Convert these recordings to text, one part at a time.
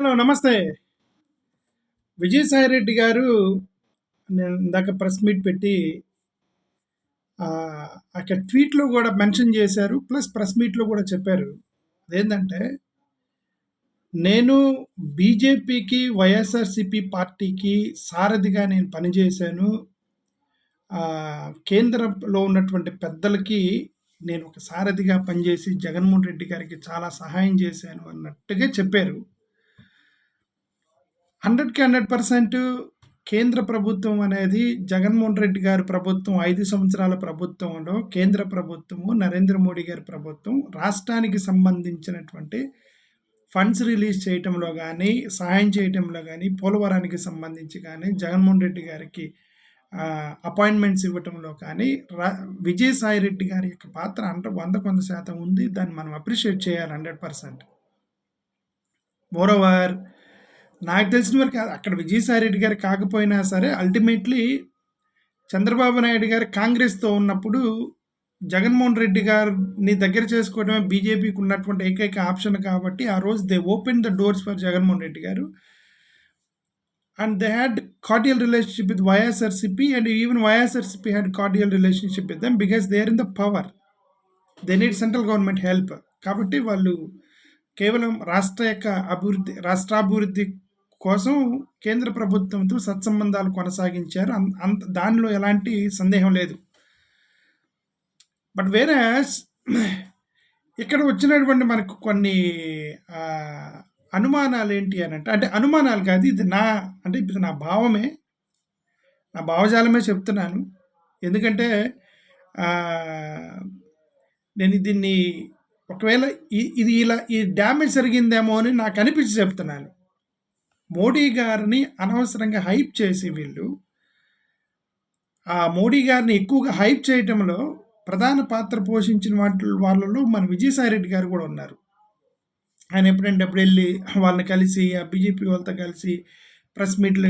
Hello నమస్తే. విజయసాయి రెడ్డి గారు నేను ఇందాక ప్రెస్ మీట్ పెట్టి అక్కడ ట్వీట్లో కూడా మెన్షన్ చేశారు ప్లస్ ప్రెస్ మీట్లో కూడా చెప్పారు. అదేంటంటే నేను బీజేపీకి వైఎస్ఆర్సిపి పార్టీకి సారథిగా నేను పనిచేశాను. కేంద్రంలో ఉన్నటువంటి పెద్దలకి నేను ఒక సారథిగా పనిచేసి జగన్మోహన్ రెడ్డి గారికి చాలా సహాయం చేశాను అన్నట్టుగా చెప్పారు. హండ్రెడ్కి హండ్రెడ్ పర్సెంట్ కేంద్ర ప్రభుత్వం అనేది జగన్మోహన్ రెడ్డి గారి ప్రభుత్వం ఐదు సంవత్సరాల ప్రభుత్వంలో కేంద్ర ప్రభుత్వము నరేంద్ర మోడీ గారి ప్రభుత్వం రాష్ట్రానికి సంబంధించినటువంటి ఫండ్స్ రిలీజ్ చేయటంలో కానీ సహాయం చేయటంలో కానీ పోలవరానికి సంబంధించి కానీ జగన్మోహన్ రెడ్డి గారికి అపాయింట్మెంట్స్ ఇవ్వటంలో కానీ రా విజయసాయి రెడ్డి గారి యొక్క పాత్ర అంటే వంద కొంత శాతం ఉంది. దాన్ని మనం అప్రిషియేట్ చేయాలి హండ్రెడ్ పర్సెంట్. మోరోవర్ నాకు తెలిసిన వరకు అక్కడ విజయసాయి రెడ్డి గారు కాకపోయినా సరే అల్టిమేట్లీ చంద్రబాబు నాయుడు గారు కాంగ్రెస్తో ఉన్నప్పుడు జగన్మోహన్ రెడ్డి గారిని దగ్గర చేసుకోవడమే బీజేపీకి ఉన్నటువంటి ఏకైక ఆప్షన్ కాబట్టి ఆ రోజు they open the doors for Jaganmohan Reddy గారు. And they had cordial relationship with YSRCP and even YSRCP had cordial relationship with them because they are in the power they need central government help కాబట్టి వాళ్ళు కేవలం రాష్ట్ర యొక్క అభివృద్ధి రాష్ట్రాభివృద్ధి కోసం కేంద్ర ప్రభుత్వంతో సత్సంబంధాలు కొనసాగించారు. అంత దానిలో ఎలాంటి సందేహం లేదు. బట్ వేరే ఇక్కడ వచ్చినటువంటి మనకు కొన్ని అనుమానాలు ఏంటి అని అంటే అంటే అనుమానాలు కాదు ఇది నా అంటే ఇది నా భావమే నా భావజాలమే చెప్తున్నాను. ఎందుకంటే నేను దీన్ని ఒకవేళ ఇది ఇలా ఈ డ్యామేజ్ జరిగిందేమో అని నాకు అనిపించి చెప్తున్నాను. మోడీ గారిని అనవసరంగా హైప్ చేసి వీళ్ళు ఆ మోడీ గారిని ఎక్కువగా హైప్ చేయటంలో ప్రధాన పాత్ర పోషించిన వాటి వాళ్ళలో మన విజయసాయి రెడ్డి గారు కూడా ఉన్నారు. ఆయన ఎప్పుడంటే అప్పుడు వెళ్ళి వాళ్ళని కలిసి ఆ బీజేపీ వాళ్ళతో కలిసి ప్రెస్ మీట్లు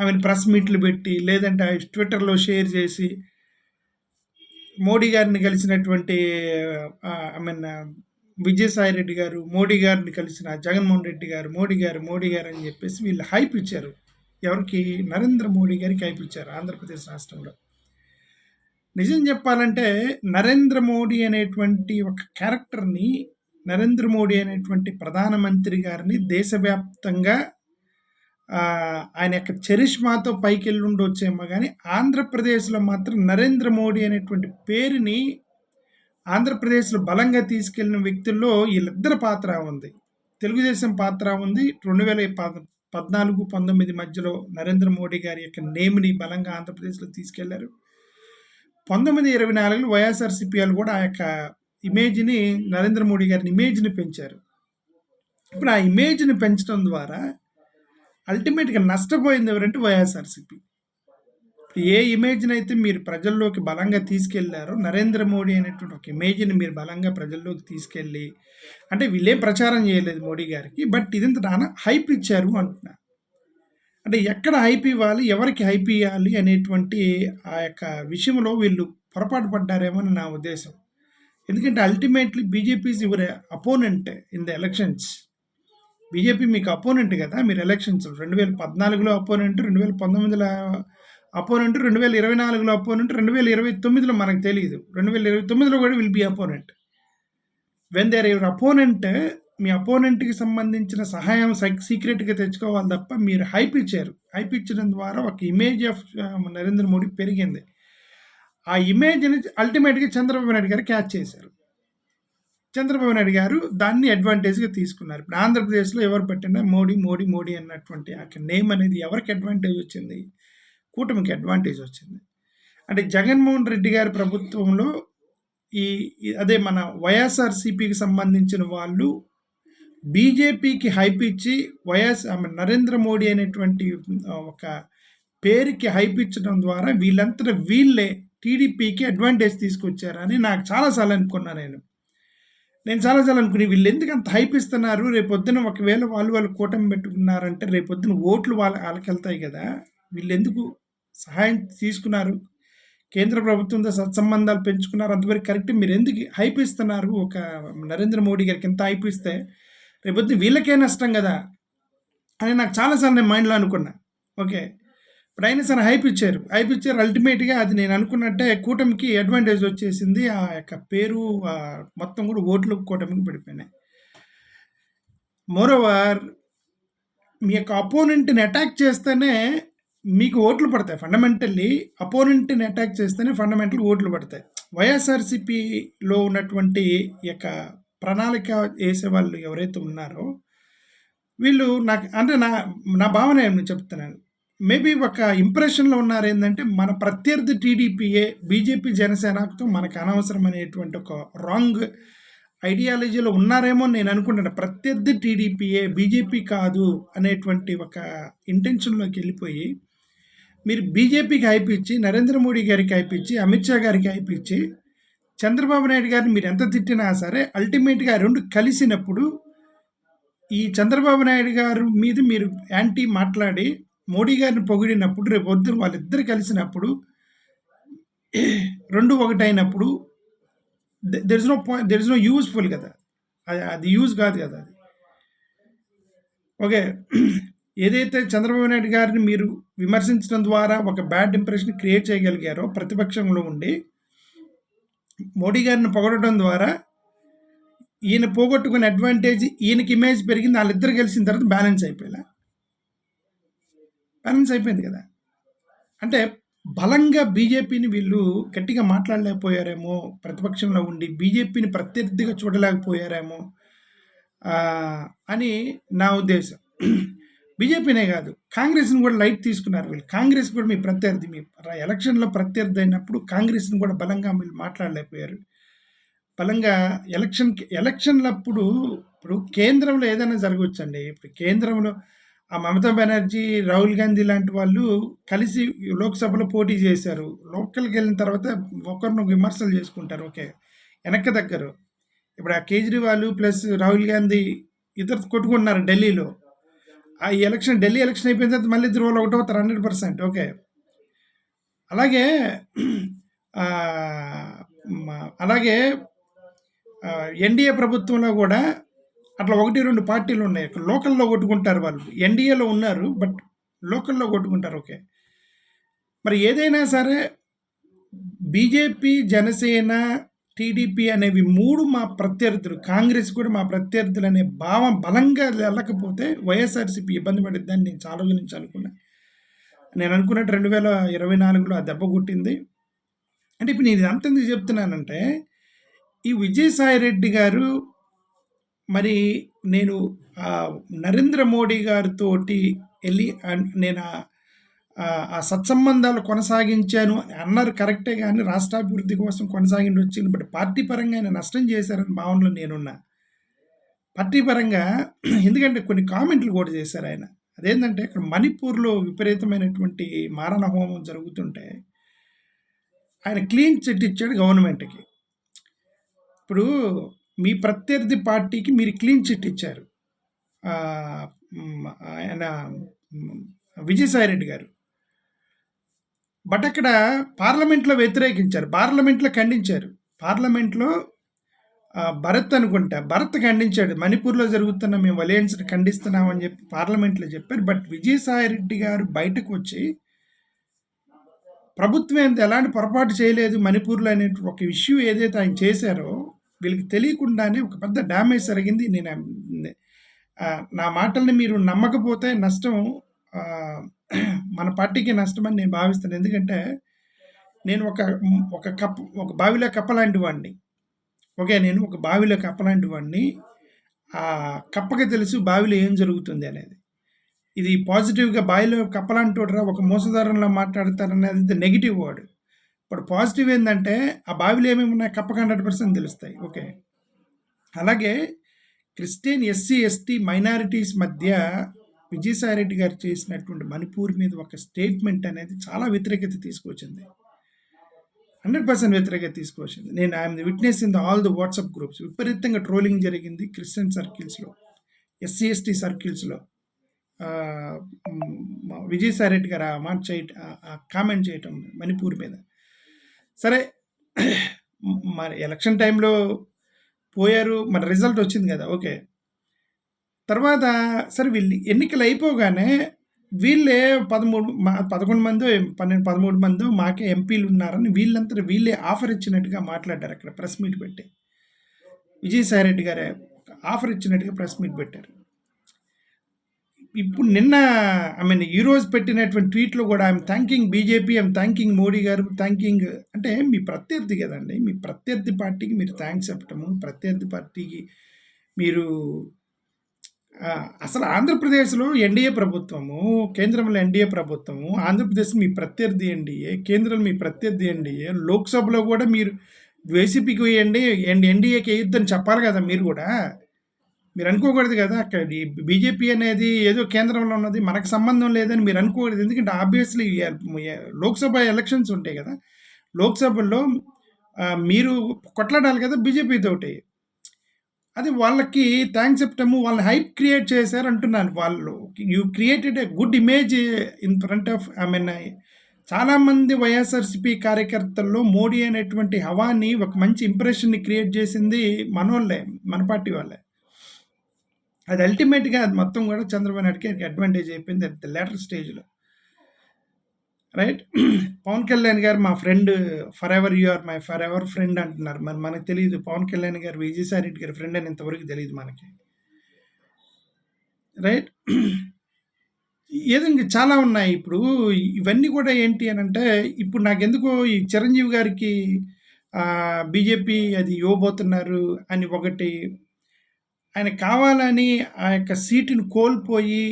ఐ మీన్ ప్రెస్ మీట్లు పెట్టి లేదంటే ట్విట్టర్లో షేర్ చేసి మోడీ గారిని కలిసినటువంటి ఐ మీన్ విజయసాయి రెడ్డి గారు మోడీ గారిని కలిసిన జగన్మోహన్ రెడ్డి గారు మోడీ గారు మోడీ గారు అని చెప్పేసి వీళ్ళు హైప్ ఇచ్చారు. ఎవరికి? నరేంద్ర మోడీ గారికి హైప్ ఇచ్చారు ఆంధ్రప్రదేశ్ రాష్ట్రంలో. నిజం చెప్పాలంటే నరేంద్ర మోడీ అనేటువంటి ఒక క్యారెక్టర్ని నరేంద్ర మోడీ అనేటువంటి ప్రధానమంత్రి గారిని దేశవ్యాప్తంగా ఆయన యొక్క చరిష్మాతో పైకి వెళ్ళి ఉండొచ్చేమో కానీ ఆంధ్రప్రదేశ్లో మాత్రం నరేంద్ర మోడీ అనేటువంటి పేరుని ఆంధ్రప్రదేశ్లో బలంగా తీసుకెళ్ళిన వ్యక్తుల్లో వీళ్ళిద్దరి పాత్ర ఉంది. తెలుగుదేశం పాత్ర ఉంది. రెండు వేల పద్నాలుగు పంతొమ్మిది మధ్యలో నరేంద్ర మోడీ గారి యొక్క నేమ్ని బలంగా ఆంధ్రప్రదేశ్లో తీసుకెళ్ళారు. పంతొమ్మిది ఇరవై నాలుగులో వైఎస్ఆర్సీపీఎల్ కూడా ఆ యొక్క ఇమేజ్ని నరేంద్ర మోడీ గారిని ఇమేజ్ని పెంచారు. ఇప్పుడు ఆ ఇమేజ్ని పెంచడం ద్వారా అల్టిమేట్గా నష్టపోయింది ఎవరంటే వైఎస్ఆర్సీపీ. ఏ ఇమేజ్ని అయితే మీరు ప్రజల్లోకి బలంగా తీసుకెళ్ళారో నరేంద్ర మోడీ అనేటువంటి ఒక ఇమేజ్ని మీరు బలంగా ప్రజల్లోకి తీసుకెళ్ళి అంటే వీళ్ళేం ప్రచారం చేయలేదు మోడీ గారికి బట్ ఇదంత నాన్న హైప్ ఇచ్చారు అంటున్నా. అంటే ఎక్కడ హైప్ ఇవ్వాలి ఎవరికి హైప్ ఇవ్వాలి అనేటువంటి ఆ యొక్క విషయంలో వీళ్ళు పొరపాటు పడ్డారేమో అని నా ఉద్దేశం. ఎందుకంటే ultimately BJP your opponent in the elections BJP మీకు అపోనెంట్ కదా మీరు ఎలక్షన్స్ రెండు వేల పద్నాలుగులో అపోనెంట్ రెండు వేల పంతొమ్మిదిలో అపోనెంట్ రెండు వేల ఇరవై నాలుగులో అపోనెంట్ రెండు వేల ఇరవై తొమ్మిదిలో మనకు తెలియదు రెండు వేల ఇరవై తొమ్మిదిలో కూడా will be opponent. When there your opponent మీ అపోనెంట్కి సంబంధించిన సహాయం సీక్రెట్గా తెచ్చుకోవాలి తప్ప మీరు హైప్ ఇచ్చారు హైప్ ఇచ్చడం ద్వారా ఒక ఇమేజ్ ఆఫ్ నరేంద్ర మోడీ పెరిగింది. ఆ ఇమేజ్ని అల్టిమేట్గా చంద్రబాబు నాయుడు గారు క్యాచ్ చేశారు. చంద్రబాబు నాయుడు గారు దాన్ని అడ్వాంటేజ్గా తీసుకున్నారు. ఇప్పుడు ఆంధ్రప్రదేశ్లో ఎవరు పెట్టినా మోడీ మోడీ మోడీ అన్నటువంటి ఆ నేమ్ అనేది ఎవరికి అడ్వాంటేజ్ వచ్చింది? కూటమికి అడ్వాంటేజ్ వచ్చింది. అంటే జగన్మోహన్ రెడ్డి గారి ప్రభుత్వంలో ఈ అదే మన వైఎస్ఆర్సీపీకి సంబంధించిన వాళ్ళు బీజేపీకి హైప్ ఇచ్చి వైఎస్ నరేంద్ర మోడీ అనేటువంటి ఒక పేరుకి హైప్ ఇచ్చడం ద్వారా వీళ్ళంతా వీళ్ళే టీడీపీకి అడ్వాంటేజ్ తీసుకొచ్చారని నాకు చాలాసార్లు అనుకున్నాను నేను. నేను చాలాసార్లు అనుకుని వీళ్ళు ఎందుకు అంత హైప్ ఇస్తున్నారు? రేపొద్దున ఒకవేళ వాళ్ళు వాళ్ళు కూటమి పెట్టుకున్నారంటే రేపొద్దున ఓట్లు వాళ్ళ వాళ్ళకి వెళ్తాయి కదా. వీళ్ళు ఎందుకు సహాయం తీసుకున్నారు. కేంద్ర ప్రభుత్వంతో సత్సంబంధాలు పెంచుకున్నారు. అంతవరకు కరెక్ట్. మీరు ఎందుకు హైప్ ఇస్తున్నారు? ఒక నరేంద్ర మోడీ గారికి ఎంత హైప్ ఇస్తే రేపొద్దు వీళ్ళకే నష్టం కదా? అని నాకు చాలాసార్లు నేను మైండ్లో అనుకున్నా. ఓకే. ఇప్పుడు అయినా సరే హైప్ ఇచ్చారు. హైప్ ఇచ్చారు. అల్టిమేట్గా అది నేను అనుకున్నట్టే కూటమికి అడ్వాంటేజ్ వచ్చేసింది. ఆ యొక్క పేరు మొత్తం కూడా ఓట్లు కూటమికి పడిపోయినాయి. మోరోవర్ మీ యొక్క అపోనెంట్ని అటాక్ చేస్తేనే మీకు ఓట్లు పడతాయి. ఫండమెంటల్లీ అపోనెంట్ని అటాక్ చేస్తేనే ఫండమెంటల్ ఓట్లు పడతాయి. వైఎస్ఆర్సిపిలో ఉన్నటువంటి యొక్క ప్రణాళిక వేసే వాళ్ళు ఎవరైతే ఉన్నారో వీళ్ళు నాకు అంటే నా నా భావన నేను చెప్తున్నాను. మేబీ ఒక ఇంప్రెషన్లో ఉన్నారు ఏంటంటే మన ప్రత్యర్థి టీడీపీఏ బీజేపీ జనసేనతో మనకు అనవసరం అనేటువంటి ఒక రాంగ్ ఐడియాలజీలో ఉన్నారేమో నేను అనుకుంటున్నాను ప్రత్యర్థి టీడీపీఏ బీజేపీ కాదు అనేటువంటి ఒక ఇంటెన్షన్లోకి వెళ్ళిపోయి మీరు బీజేపీకి హైప్ ఇచ్చి నరేంద్ర మోడీ గారికి హైప్ ఇచ్చి అమిత్ షా గారికి హైప్ ఇచ్చి చంద్రబాబు నాయుడు గారిని మీరు ఎంత తిట్టినా సరే అల్టిమేట్గా రెండు కలిసినప్పుడు ఈ చంద్రబాబు నాయుడు గారు మీద మీరు యాంటీ మాట్లాడి మోడీ గారిని పొగిడినప్పుడు రేపు వద్దు వాళ్ళిద్దరు కలిసినప్పుడు రెండు ఒకటైనప్పుడు there is no point there is no useful కదా. అది అది యూజ్ కాదు కదా అది. ఓకే ఏదైతే చంద్రబాబు నాయుడు గారిని మీరు విమర్శించడం ద్వారా ఒక బ్యాడ్ ఇంప్రెషన్ క్రియేట్ చేయగలిగారో ప్రతిపక్షంలో ఉండి మోడీ గారిని పొగడటం ద్వారా ఈయన పోగొట్టుకునే అడ్వాంటేజ్ ఈయనకి ఇమేజ్ పెరిగింది వాళ్ళిద్దరు కలిసిన తర్వాత బ్యాలెన్స్ అయిపోయేలా? బ్యాలెన్స్ అయిపోయింది కదా? అంటే బలంగా బీజేపీని వీళ్ళు గట్టిగా మాట్లాడలేకపోయారేమో ప్రతిపక్షంలో ఉండి బీజేపీని ప్రత్యర్థిగా చూడలేకపోయారేమో అని నా ఉద్దేశం. బీజేపీనే కాదు కాంగ్రెస్ని కూడా లైట్ తీసుకున్నారు వీళ్ళు. కాంగ్రెస్ కూడా మీ ప్రత్యర్థి మీ ఎలక్షన్లో ప్రత్యర్థి అయినప్పుడు కాంగ్రెస్ని కూడా బలంగా వీళ్ళు మాట్లాడలేకపోయారు. బలంగా ఎలక్షన్కి ఎలక్షన్లప్పుడు ఇప్పుడు కేంద్రంలో ఏదైనా జరగవచ్చండి. ఇప్పుడు కేంద్రంలో ఆ మమతా బెనర్జీ రాహుల్ గాంధీ లాంటి వాళ్ళు కలిసి లోక్సభలో పోటీ చేశారు. లోకల్కి వెళ్ళిన తర్వాత ఒకరిని విమర్శలు చేసుకుంటారు. ఓకే వెనక్కి దగ్గర ఇప్పుడు ఆ కేజ్రీవాల్ ప్లస్ రాహుల్ గాంధీ ఇద్దరు కొట్టుకుంటున్నారు ఢిల్లీలో. ఆ ఎలక్షన్ ఢిల్లీ ఎలక్షన్ అయిపోయిన తర్వాత మళ్ళీ ఇద్దరు వాళ్ళు ఒకటి అవుతారు హండ్రెడ్ పర్సెంట్. ఓకే. అలాగే అలాగే ఎన్డీఏ ప్రభుత్వంలో కూడా అట్లా ఒకటి రెండు పార్టీలు ఉన్నాయి. లోకల్లో కొట్టుకుంటారు వాళ్ళు. ఎన్డీఏలో ఉన్నారు బట్ లోకల్లో కొట్టుకుంటారు. ఓకే. మరి ఏదైనా సరే బీజేపీ జనసేన టీడీపీ అనేవి మూడు మా ప్రత్యర్థులు కాంగ్రెస్ కూడా మా ప్రత్యర్థులు అనే భావం బలంగా వెళ్ళకపోతే వైఎస్ఆర్సీపీ ఇబ్బంది పడిద్దని నేను చాలా గురించి అనుకున్నా. నేను అనుకున్నట్టు రెండు వేల ఇరవై నాలుగులో ఆ దెబ్బ కొట్టింది. అంటే ఇప్పుడు నేను అంత ఎందుకు చెప్తున్నానంటే ఈ విజయసాయి రెడ్డి గారు మరి నేను నరేంద్ర మోడీ గారితోటి వెళ్ళి నేను ఆ సత్సంబంధాలు కొనసాగించాను అన్నారు కరెక్టే కానీ రాష్ట్రాభివృద్ధి కోసం కొనసాగించి వచ్చింది బట్ పార్టీ పరంగా ఆయన నష్టం చేశారని భావనలో నేనున్నా. పార్టీ పరంగా ఎందుకంటే కొన్ని కామెంట్లు కూడా చేశారు ఆయన. అదేంటంటే ఇక్కడ మణిపూర్లో విపరీతమైనటువంటి మారణ హోమం జరుగుతుంటే ఆయన క్లీన్ చిట్ ఇచ్చాడు గవర్నమెంట్కి. ఇప్పుడు మీ ప్రత్యర్థి పార్టీకి మీరు క్లీన్ చిట్ ఇచ్చారు. ఆయన విజయసాయి రెడ్డి గారు. బట్ అక్కడ పార్లమెంట్లో వ్యతిరేకించారు పార్లమెంట్లో ఖండించారు. పార్లమెంట్లో భరత్ అనుకుంటా భరత్ ఖండించాడు మణిపూర్లో జరుగుతున్న మేము వలయన్స్ ఖండిస్తున్నామని చెప్పి పార్లమెంట్లో చెప్పారు. బట్ విజయసాయి రెడ్డి గారు బయటకు వచ్చి ప్రభుత్వం ఎలాంటి పొరపాటు చేయలేదు మణిపూర్లో అనే ఒక ఇష్యూ ఏదైతే ఆయన చేశారో వీళ్ళకి తెలియకుండానే ఒక పెద్ద డ్యామేజ్ జరిగింది. నేను నా మాటల్ని మీరు నమ్మకపోతే నష్టం మన పార్టీకి నష్టమని నేను భావిస్తాను. ఎందుకంటే నేను ఒక ఒక కప్ ఒక బావిలో కప్పలాంటి వాడిని. ఓకే నేను ఒక బావిలో కప్పలాంటి వాడిని. ఆ కప్పకి తెలుసు బావిలో ఏం జరుగుతుంది అనేది. ఇది పాజిటివ్గా బావిలో కప్పలాంటి రా ఒక మోసదారంలో మాట్లాడతారనేది నెగిటివ్ వర్డ్. ఇప్పుడు పాజిటివ్ ఏంటంటే ఆ బావిలో ఏమేమి ఉన్నాయి కప్పక హండ్రెడ్ పర్సెంట్ తెలుస్తాయి. ఓకే. అలాగే క్రిస్టియన్ ఎస్సీ ఎస్టీ మైనారిటీస్ మధ్య విజయసాయిరెడ్డి గారు చేసినటువంటి మణిపూర్ మీద ఒక స్టేట్మెంట్ అనేది చాలా వ్యతిరేకత తీసుకొచ్చింది. హండ్రెడ్ పర్సెంట్ వ్యతిరేకత తీసుకొచ్చింది. నేను I'm witness in the all the WhatsApp groups. విపరీతంగా ట్రోలింగ్ జరిగింది క్రిస్టియన్ సర్కిల్స్లో ఎస్సీ ఎస్టీ సర్కిల్స్లో. విజయసాయిరెడ్డి గారు ఆ మాట చేయటం కామెంట్ చేయటం మణిపూర్ మీద. సరే మరి ఎలక్షన్ టైంలో పోయారు మన రిజల్ట్ వచ్చింది కదా ఓకే. తర్వాత సరే వీళ్ళు ఎన్నికలు అయిపోగానే వీళ్ళే పదమూడు మా పదకొండు మందో పన్నెండు పదమూడు మందో మాకే ఎంపీలు ఉన్నారని వీళ్ళంతా వీళ్ళే ఆఫర్ ఇచ్చినట్టుగా మాట్లాడారు అక్కడ ప్రెస్ మీట్ పెట్టి. విజయసాయి రెడ్డి గారే ఆఫర్ ఇచ్చినట్టుగా ప్రెస్ మీట్ పెట్టారు. ఇప్పుడు నిన్న ఐ మీన్ ఈరోజు పెట్టినటువంటి ట్వీట్లో కూడా I'm thanking BJP I'm thanking Modi గారు థ్యాంకింగ్ అంటే మీ ప్రత్యర్థి కదండి మీ ప్రత్యర్థి పార్టీకి మీరు థ్యాంక్స్ చెప్పటము ప్రత్యర్థి పార్టీకి మీరు అసలు ఆంధ్రప్రదేశ్లో ఎన్డీఏ ప్రభుత్వము కేంద్రంలో ఎన్డీఏ ప్రభుత్వము ఆంధ్రప్రదేశ్ మీ ప్రత్యర్థి ఎన్డీఏ కేంద్రంలో మీ ప్రత్యర్థి ఎన్డీఏ లోక్సభలో కూడా మీరు వైసీపీకి వేయండి అండ్ ఎన్డీఏకి వేయొద్దని చెప్పాలి కదా మీరు కూడా. మీరు అనుకోకూడదు కదా అక్కడ బీజేపీ అనేది ఏదో కేంద్రంలో ఉన్నది మనకు సంబంధం లేదని మీరు అనుకోకూడదు. ఎందుకంటే ఆబ్వియస్లీ లోక్సభ ఎలక్షన్స్ ఉంటాయి కదా లోక్సభలో మీరు కొట్లాడాలి కదా బీజేపీ తోటి. అది వాళ్ళకి థ్యాంక్స్ చెప్పటము వాళ్ళని హైప్ క్రియేట్ చేశారు అంటున్నాను వాళ్ళు. You created a good image in front of I mean చాలామంది వైఎస్ఆర్సిపి కార్యకర్తల్లో మోడీ అనేటువంటి హవాని ఒక మంచి ఇంప్రెషన్ని క్రియేట్ చేసింది మనోళ్ళే మన పార్టీ వాళ్ళే. అది అల్టిమేట్గా అది మొత్తం కూడా చంద్రబాబు నాయుడుకి అడ్వాంటేజ్ అయిపోయింది అట్ ద లేటర్ స్టేజ్లో రైట్ పవన్ కళ్యాణ్ గారు మా friend forever you are my forever friend అంటున్నారు. మరి మనకు తెలియదు పవన్ కళ్యాణ్ గారు విజయసాయి రెడ్డి గారి ఫ్రెండ్ అని ఇంతవరకు తెలియదు మనకి. రైట్ ఏదో చాలా ఉన్నాయి ఇప్పుడు. ఇవన్నీ కూడా ఏంటి అని అంటే ఇప్పుడు నాకెందుకో ఈ చిరంజీవి గారికి బీజేపీ అది ఇవ్వబోతున్నారు అని ఒకటి ఆయన కావాలని ఆ యొక్క సీటుని కోల్పోయి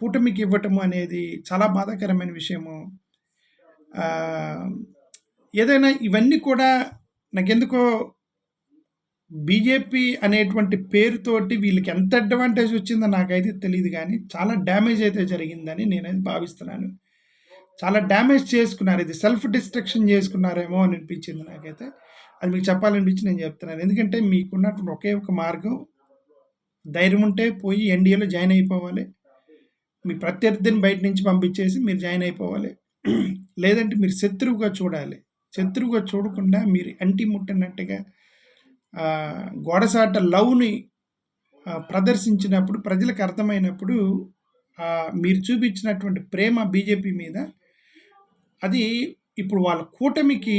కూటమికి ఇవ్వటం అనేది చాలా బాధాకరమైన విషయము. ఏదైనా ఇవన్నీ కూడా నాకెందుకో బీజేపీ అనేటువంటి పేరుతోటి వీళ్ళకి ఎంత అడ్వాంటేజ్ వచ్చిందో నాకైతే తెలియదు కానీ చాలా డ్యామేజ్ అయితే జరిగిందని నేనైతే భావిస్తున్నాను. చాలా డ్యామేజ్ చేసుకున్నారు. ఇది సెల్ఫ్ డిస్ట్రక్షన్ చేసుకున్నారేమో అని అనిపించింది నాకైతే. అది మీకు చెప్పాలనిపించి నేను చెప్తున్నాను. ఎందుకంటే మీకున్నటువంటి ఒకే ఒక మార్గం. ధైర్యం ఉంటే పోయి ఎన్డీఏలో జాయిన్ అయిపోవాలి. మీ ప్రత్యర్థిని బయట నుంచి పంపించేసి మీరు జాయిన్ అయిపోవాలి. లేదంటే మీరు శత్రువుగా చూడాలి. శత్రువుగా చూడకుండా మీరు అంటి ముట్టనట్టుగా గోడసాట లవ్ని ప్రదర్శించినప్పుడు ప్రజలకు అర్థమైనప్పుడు మీరు చూపించినటువంటి ప్రేమ బీజేపీ మీద అది ఇప్పుడు వాళ్ళ కూటమికి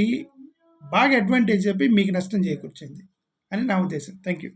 బాగా అడ్వాంటేజ్ చెప్పి మీకు నష్టం చేకూర్చింది అని నా ఉద్దేశం. Thank you